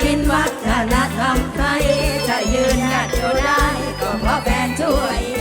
ปินวัฒนธรรมไทยจะยืนหยัดอยู่ได้ก็เพราะแฟนช่วย